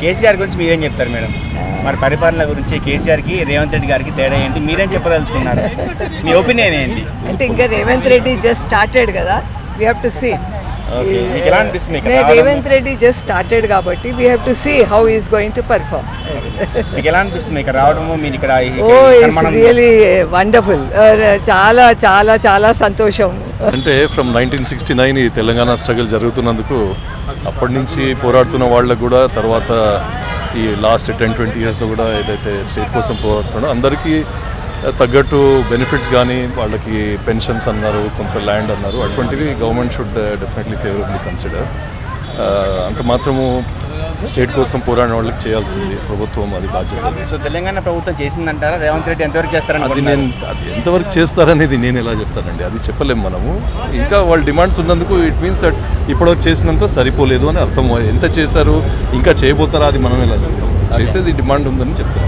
కేసీఆర్ గురించి మీరేం చెప్తారు మేడం? మరి పరిపాలన గురించి కేసీఆర్కి రేవంత్ రెడ్డి గారికి తేడా ఏంటి? మీరేం చెప్పదలుచుకున్నారు? మీ ఒపీనియన్ ఏంటి? అంటే ఇంకా రేవంత్ రెడ్డి జస్ట్ స్టార్టెడ్ కదా. We have to see Okay. మీకు ఎలా అనిపిస్తుంది ఇక్కడ నే రావడం? రేవంత్ రెడ్డి జస్ట్ స్టార్టెడ్ కాబట్టి we have to see how is going to perform మీకు ఎలా అనిపిస్తుంది ఇక్కడ రావడము మీరు ఇక్కడ ఈ- ఓ ఇట్స్ రియలీ వండర్ఫుల్ చాలా చాలా చాలా సంతోషం అంటే ఫ్రమ్ నైన్టీన్ సిక్స్టీ నైన్ ఈ తెలంగాణ స్ట్రగుల్ జరుగుతున్నందుకు అప్పటి నుంచి పోరాడుతున్న వాళ్ళకు కూడా తర్వాత ఈ లాస్ట్ టెన్ ట్వంటీ ఇయర్స్లో కూడా ఏదైతే స్టేట్ కోసం పోరాడుతుండో అందరికీ తగ్గట్టు బెనిఫిట్స్ కానీ వాళ్ళకి పెన్షన్స్ అన్నారు కొంత ల్యాండ్ అన్నారు అటువంటివి government should definitely favourably consider అంత మాత్రము స్టేట్ కోసం పోరాడిన వాళ్ళకి చేయాల్సింది ప్రభుత్వం అది బాధ్యత. సో తెలంగాణ ప్రభుత్వం చేసిందంటారా? రేవంత్ రెడ్డి ఎంతవరకు చేస్తారని అది నేను అది ఎంతవరకు చేస్తారనేది నేను ఎలా చెప్తానండి? అది చెప్పలేము మనము. ఇంకా వాళ్ళ డిమాండ్స్ ఉన్నందుకు ఇట్ మీన్స్ దట్ ఇప్పటివరకు చేసినంత సరిపోలేదు అని అర్థం. ఎంత చేశారు ఇంకా చేయబోతారా అది మనం ఎలా చెప్తాం? చేసేది డిమాండ్ ఉందని చెప్తాం.